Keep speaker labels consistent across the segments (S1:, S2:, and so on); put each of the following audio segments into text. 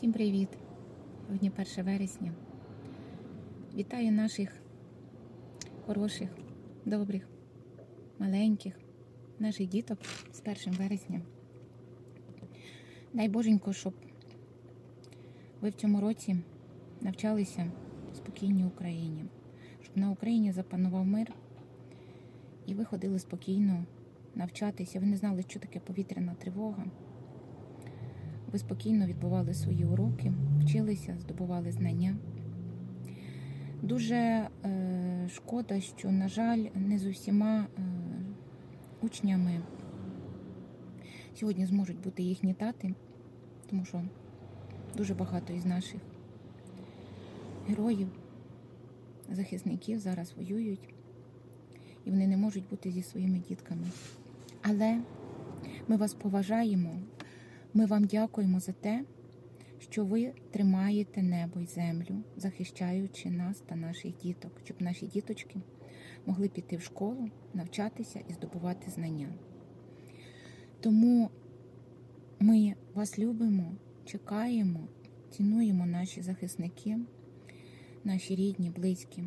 S1: Всім привіт! Сьогодні 1 вересня. Вітаю наших хороших, добрих, маленьких, наших діток з 1 вересня. Дай Боженько, щоб ви в цьому році навчалися в спокійній Україні, щоб на Україні запанував мир і ви ходили спокійно навчатися. Ви не знали, що таке повітряна тривога. Ви спокійно відбували свої уроки, вчилися, здобували знання. Дуже е, шкода, що, на жаль, не з усіма е, учнями сьогодні зможуть бути їхні тати, тому що дуже багато із наших героїв, захисників зараз воюють, і вони не можуть бути зі своїми дітками. Але ми вас поважаємо. Ми вам дякуємо за те, що ви тримаєте небо й землю, захищаючи нас та наших діток, щоб наші діточки могли піти в школу, навчатися і здобувати знання. Тому ми вас любимо, чекаємо, цінуємо наші захисники, наші рідні, близькі.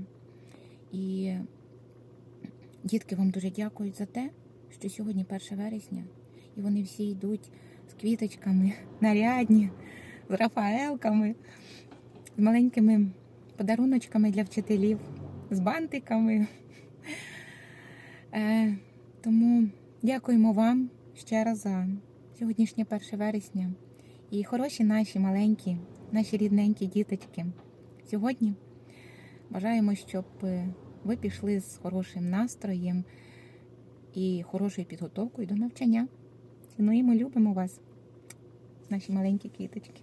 S1: І дітки вам дуже дякують за те, що сьогодні 1 вересня, і вони всі йдуть квіточками, нарядні, з рафаелками, з маленькими подаруночками для вчителів, з бантиками. Е, тому дякуємо вам ще раз за сьогоднішнє 1 вересня. І хороші наші маленькі, наші рідненькі діточки. Сьогодні бажаємо, щоб ви пішли з хорошим настроєм і хорошою підготовкою до навчання. Цінуємо, любимо вас, наші маленькі квіточки.